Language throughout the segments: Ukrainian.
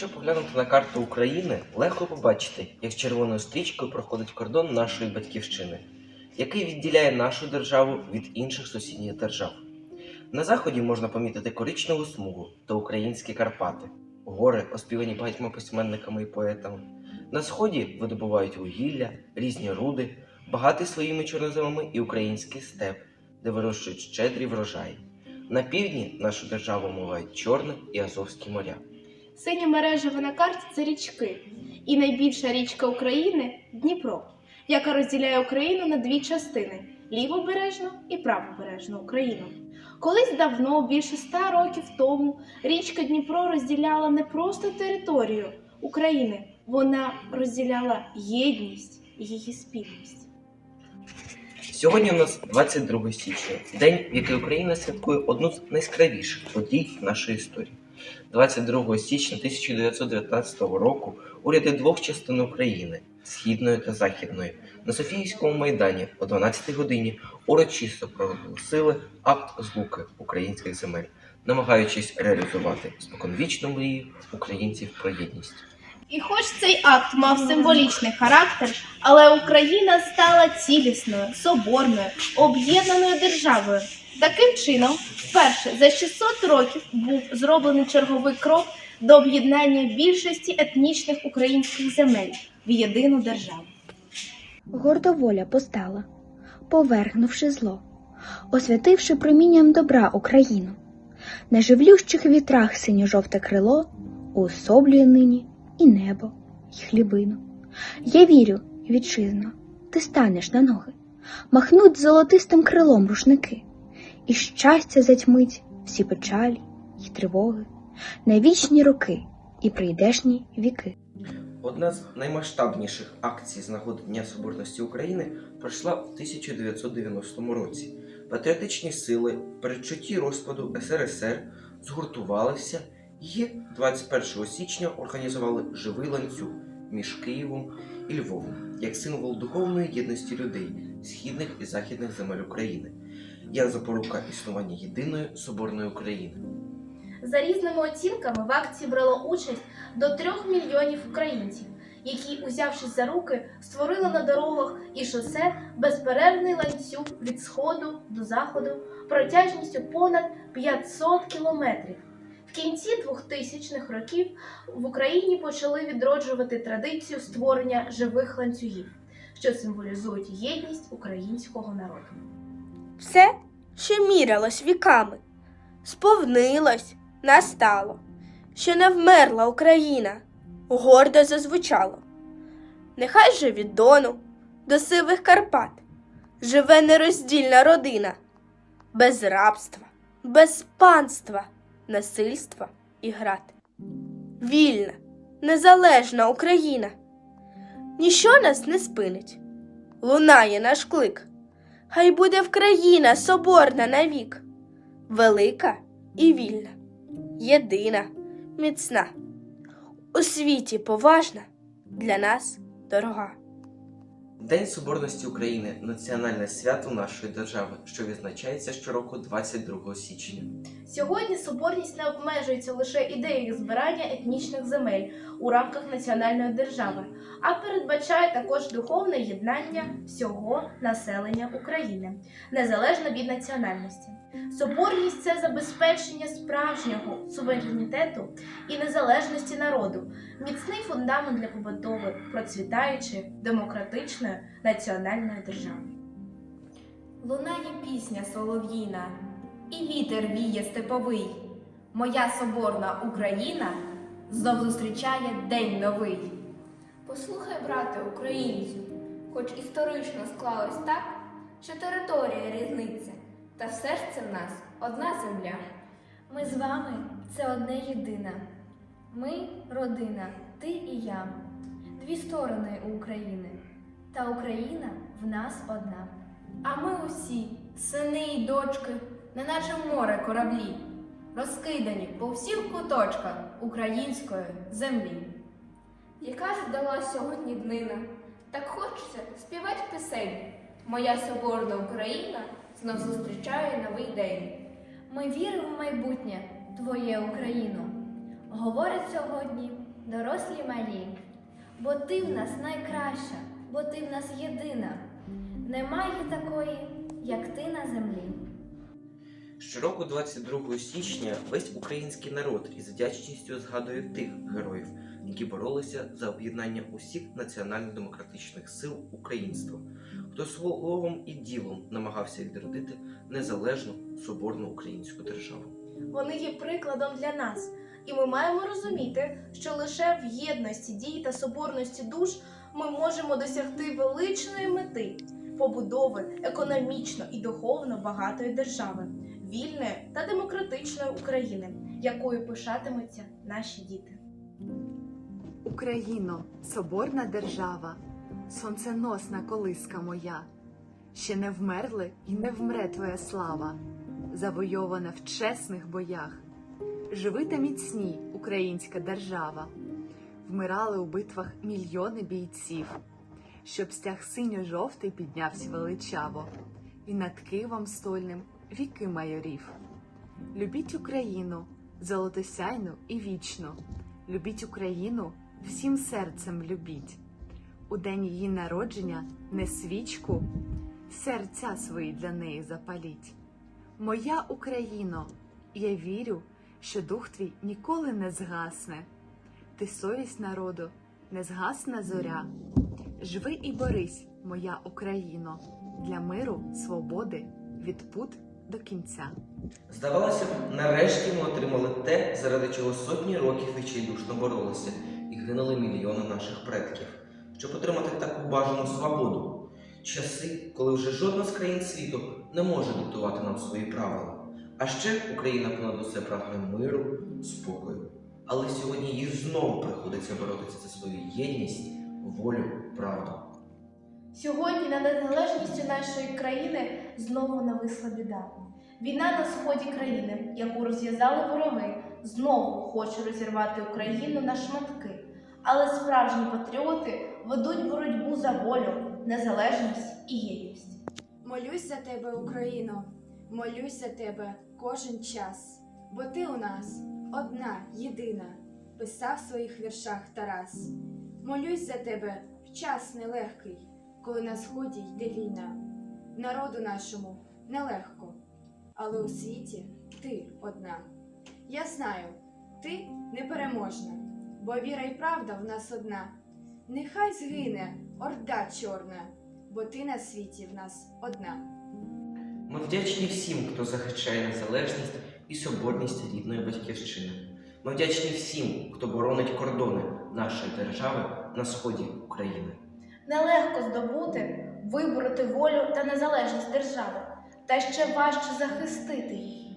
Якщо поглянути на карту України, легко побачити, як червоною стрічкою проходить кордон нашої батьківщини, який відділяє нашу державу від інших сусідніх держав. На заході можна помітити коричневу смугу та українські Карпати, гори, оспівані багатьма письменниками і поетами. На сході видобувають вугілля, різні руди, багатий своїми чорноземами і український степ, де вирощують щедрі врожаї. На півдні нашу державу омивають Чорне і Азовські моря. Синя мережева на карті це річки. І найбільша річка України Дніпро, яка розділяє Україну на дві частини лівобережну і правобережну Україну. Колись давно, більше ста років тому, річка Дніпро розділяла не просто територію України, вона розділяла єдність і її спільність. Сьогодні у нас 22 січня, день, в який Україна святкує одну з найяскравіших подій нашої історії. 22 січня 1919 року уряди двох частин України східної та західної на Софіївському майдані о 12 годині урочисто проголосили акт злуки українських земель, намагаючись реалізувати споконвічну мрію українців про єдність. І хоч цей акт мав символічний характер, але Україна стала цілісною, соборною, об'єднаною державою. Таким чином, вперше за 600 років був зроблений черговий крок до об'єднання більшості етнічних українських земель в єдину державу. Гордо воля постала, повергнувши зло, освятивши промінням добра Україну. На живлющих вітрах синьо-жовте крило уособлює нині і небо, і хлібину. Я вірю, вітчизно, ти станеш на ноги, махнуть золотистим крилом рушники, і щастя затьмить всі печалі й тривоги, на вічні роки і прийдешні віки. Одна з наймасштабніших акцій з нагоди Дня Соборності України пройшла в 1990 році. Патріотичні сили передчутті розпаду СРСР згуртувалися і 21 січня організували живий ланцюг між Києвом і Львовом як символ духовної єдності людей східних і західних земель України, як запорука існування єдиної соборної України. За різними оцінками в акції брало участь до трьох мільйонів українців, які, узявшись за руки, створили на дорогах і шосе безперервний ланцюг від сходу до заходу протяжністю понад 500 кілометрів. В кінці 2000-х років в Україні почали відроджувати традицію створення живих ланцюгів, що символізують єдність українського народу. Все, що мірялось віками, сповнилось, настало, що не вмерла Україна, гордо зазвучало. Нехай же від Дону до сивих Карпат живе нероздільна родина, без рабства, без панства, насильства і град. Вільна, незалежна Україна. Ніщо нас не спинить, лунає наш клик. Хай буде Вкраїна соборна навік, велика і вільна, єдина, міцна, у світі поважна, для нас дорога. День Соборності України національне свято нашої держави, що відзначається щороку 22 січня. Сьогодні соборність не обмежується лише ідеєю збирання етнічних земель у рамках національної держави, а передбачає також духовне єднання всього населення України, незалежно від національності. Соборність це забезпечення справжнього суверенітету і незалежності народу, міцний фундамент для побудови процвітаючої демократичної національної держави. Лунає пісня солов'їна, і вітер віє степовий. Моя соборна Україна знов зустрічає день новий. Послухай, брате, українцю, хоч історично склалось так, що територія різниця, та все ж це в нас одна земля. Ми з вами це одне єдине. Ми родина, ти і я, дві сторони України, та Україна в нас одна. А ми усі, сини й дочки, неначе море кораблі, розкидані по всіх куточках української землі. Яка ж дала сьогодні днина, так хочеться співати пісень. Моя соборна Україна знов зустрічає новий день. Ми віримо в майбутнє, твоє Україно. Говорять сьогодні дорослі малі. Бо ти в нас найкраща, бо ти в нас єдина. Немає такої, як ти на землі. Щороку 22 січня весь український народ із вдячністю згадує тих героїв, які боролися за об'єднання усіх національно-демократичних сил українства, хто словом і ділом намагався відродити незалежну соборну українську державу. Вони є прикладом для нас, і ми маємо розуміти, що лише в єдності дій та соборності душ ми можемо досягти величної мети побудови економічно і духовно багатої держави, вільної та демократичної України, якою пишатимуться наші діти. Україно, соборна держава, сонценосна колиска моя, ще не вмерли і не вмре твоя слава, завойована в чесних боях. Живи та міцні, українська держава, вмирали у битвах мільйони бійців, щоб стяг синьо-жовтий піднявся величаво, і над Києвом стольним віки майорів. Любіть Україну, золотосяйну і вічну. Любіть Україну, всім серцем любіть. У день її народження не свічку, серця свої для неї запаліть. Моя Україно, я вірю, що дух твій ніколи не згасне. Ти совість народу, не згасна зоря. Живи і борись, моя Україно, для миру, свободи, від пут до кінця. Здавалося б, нарешті ми отримали те, заради чого сотні років відчайдушно боролися і гинули мільйони наших предків, щоб отримати таку бажану свободу. Часи, коли вже жодна з країн світу не може диктувати нам свої правила. А ще Україна понад усе прагне миру, спокою. Але сьогодні їй знову приходиться боротися за свою єдність, волю, правду. Сьогодні над незалежністю нашої країни знову нависла біда. Війна на сході країни, яку розв'язали вороги, знову хоче розірвати Україну на шматки. Але справжні патріоти ведуть боротьбу за волю, незалежність і єдність. Молюсь за тебе, Україно, молюсь за тебе кожен час, бо ти у нас одна, єдина, писав в своїх віршах Тарас. Молюсь за тебе в час нелегкий, коли на сході йде війна. Народу нашому нелегко, але у світі ти одна. Я знаю, ти непереможна, бо віра й правда в нас одна. Нехай згине орда чорна, бо ти на світі в нас одна. Ми вдячні всім, хто захищає незалежність і соборність рідної батьківщини. Ми вдячні всім, хто боронить кордони нашої держави на сході України. Нелегко здобути, вибороти волю та незалежність держави, та ще важче захистити її.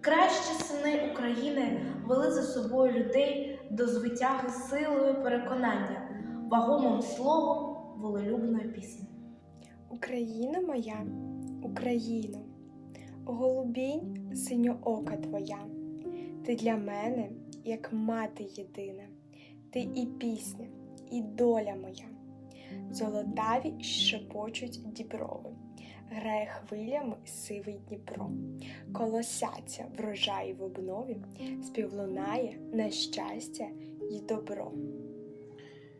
Кращі сини України вели за собою людей до звитяги силою переконання, вагомим словом волелюбної пісні. Україна моя, Україно, голубінь синьоока твоя, ти для мене, як мати єдина, ти і пісня, і доля моя. Золотаві шепочуть діброви, грає хвилями сивий Дніпро, колосяться врожаї в обнові, співлунає на щастя й добро.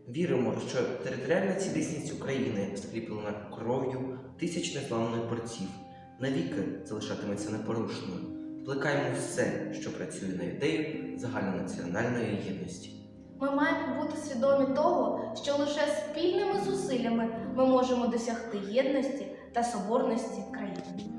Віримо, що територіальна цілісність України, скріплена кров'ю тисяч незламних борців, навіки залишатиметься непорушною. Плекаємо все, що працює на ідею загальнонаціональної єдності. Ми маємо бути свідомі того, що лише спільними зусиллями ми можемо досягти єдності та соборності країни.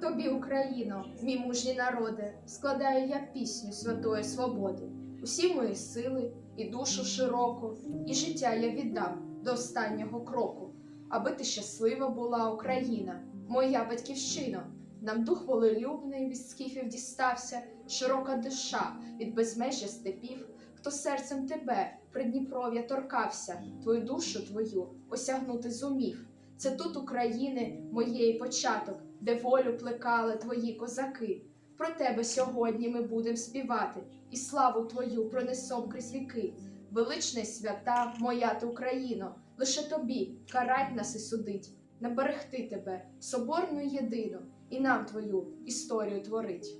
Тобі, Україно, мій мужній народе, складаю я пісню святої свободи. Усі мої сили і душу широку, і життя я віддам до останнього кроку, аби ти щаслива була Україна, моя батьківщина. Нам дух волелюбний від скіфів дістався, широка душа від безмежжя степів, хто серцем тебе, Придніпров'я торкався, твою душу твою осягнути зумів. Це тут України, моєї початок, де волю плекали твої козаки. Про тебе сьогодні ми будем співати, і славу твою пронесом крізь віки. Велична й свята, моя ти Україно, лише тобі карать нас і судить, наберегти тебе, соборну і єдину, і нам твою історію творить.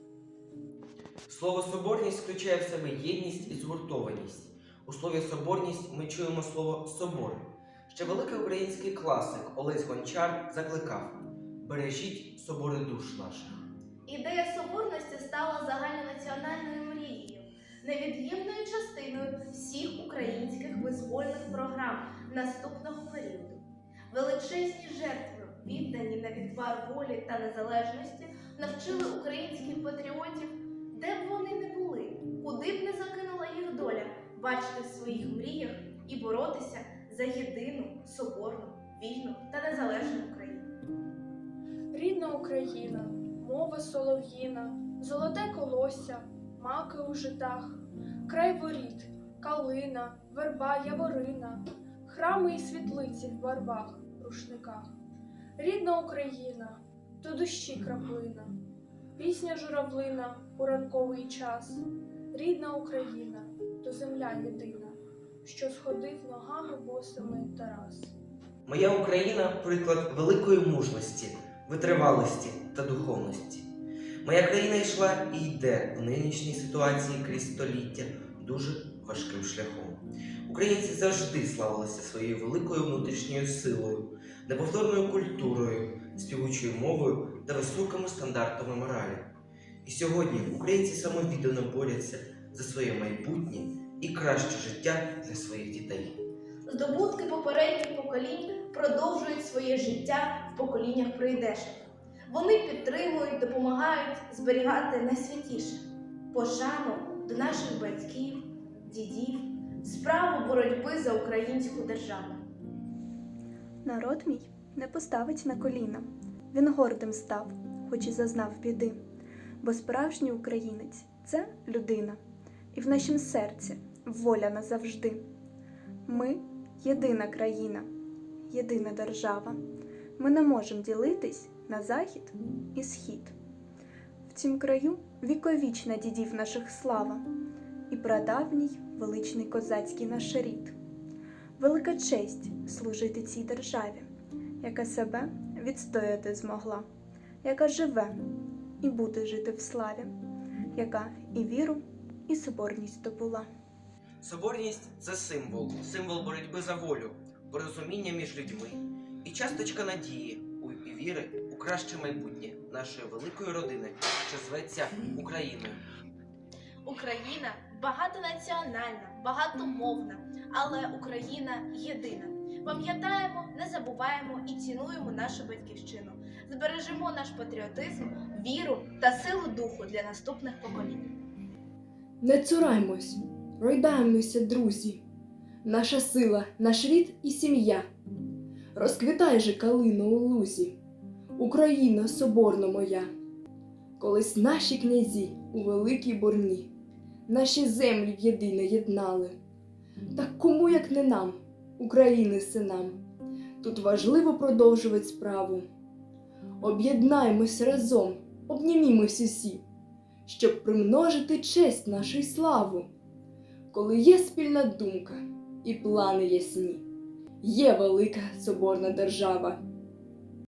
Слово соборність включає в себе єдність і згуртованість. У слові соборність ми чуємо слово собор. Ще великий український класик Олесь Гончар закликав: бережіть собори душ наших. Ідея соборності стала загальнонаціональною мрією, невід'ємною частиною всіх українських визвольних програм наступного періоду. Величезні жертви, віддані на відвар волі та незалежності, навчили українських патріотів, де б вони не були, куди б не закинула їх доля, бачити в своїх мріях і боротися за єдину, соборну, вільну та незалежну Україну. Рідна Україна, мова солов'їна, золоте колосся, маки у житах, край воріт, калина, верба, яворина, храми і світлиці в барвах, рушниках. Рідна Україна, то душі краплина, пісня журавлина у ранковий час. Рідна Україна, то земля єдина, що сходив ногами босими Тарас. Моя Україна приклад великої мужності, витривалості та духовності. Моя країна йшла і йде в нинішній ситуації крізь століття дуже важким шляхом. Українці завжди славилися своєю великою внутрішньою силою, неповторною культурою, співучою мовою та високими стандартами моралі. І сьогодні українці самовіддано борються за своє майбутнє і краще життя для своїх дітей. Здобутки попередніх поколінь продовжують своє життя в поколіннях прийдешних. Вони підтримують, допомагають зберігати найсвятіше пошану до наших батьків, дідів, справу боротьби за українську державу. Народ мій не поставить на коліна. Він гордим став, хоч і зазнав біди. Бо справжній українець це людина, і в нашім серці воля назавжди. Ми єдина країна, єдина держава. Ми не можемо ділитись на захід і схід. В цім краю віковічна дідів наших слава, і прадавній величний козацький наш рід. Велика честь служити цій державі, яка себе відстояти змогла, яка живе і буде жити в славі, яка і віру, і соборність здобула. Соборність це символ, символ боротьби за волю, порозуміння між людьми і часточка надії у і віри у краще майбутнє нашої великої родини, що зветься Україною. Україна багатонаціональна, багатомовна, але Україна єдина. Пам'ятаємо, не забуваємо і цінуємо нашу батьківщину. Збережемо наш патріотизм, віру та силу духу для наступних поколінь. Не цураймось, ройдаємося, друзі. Наша сила, наш рід і сім'я. Розквітай же калино у лузі, Україна соборна моя. Колись наші князі у великій борні наші землі в єдине єднали. Так кому, як не нам, України синам, тут важливо продовжувати справу. Об'єднаймось разом, обнімімось усі щоб примножити честь нашу славу. Коли є спільна думка і плани ясні, є велика соборна держава,